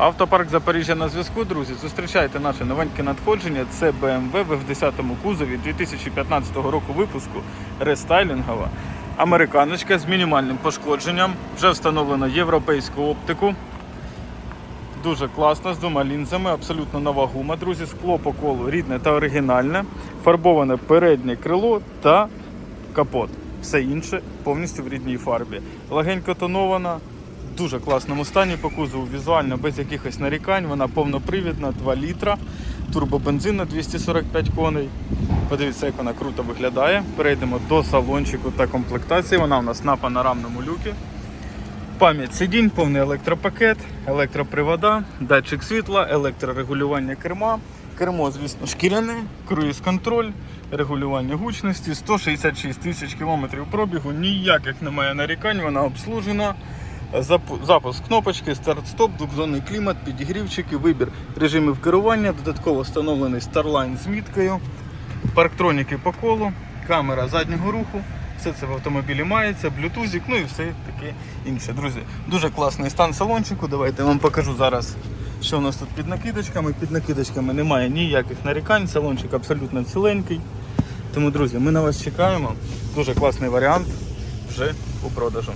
Автопарк Запоріжжя на зв'язку, друзі. Зустрічайте наше новеньке надходження. Це BMW в 10-му кузові 2015 року випуску рестайлінгова. Американочка з мінімальним пошкодженням. Вже встановлено європейську оптику. Дуже класно, з двома лінзами, абсолютно нова гума, друзі. Скло по колу рідне та оригінальне. Фарбоване переднє крило та капот. Все інше повністю в рідній фарбі. Легенько тонована, дуже класному стані по кузову, візуально без якихось нарікань. Вона повнопривідна, 2 літра, турбобензин на 245 коней. Подивіться, як вона круто виглядає. Перейдемо до салончику та комплектації. Вона у нас на панорамному люкі. Пам'ять сидінь, повний електропакет, електропривода, датчик світла, електрорегулювання керма. Кермо, звісно, шкіряне, круїз-контроль, регулювання гучності, 166 тисяч кілометрів пробігу, ніяких немає нарікань, вона обслужена. Запу- Запуск кнопочки, старт-стоп, двохзонний клімат, підігрівчики, вибір режимів керування, додатково встановлений Starline з міткою, парктроніки по колу, камера заднього руху. Все це в автомобілі мається, блютузик, ну і все таке інше. Друзі, дуже класний стан салончику. Давайте я вам покажу зараз, що у нас тут під накидочками. Під накидочками немає ніяких нарікань, салончик абсолютно ціленький. Тому, друзі, ми на вас чекаємо. Дуже класний варіант вже у продажу.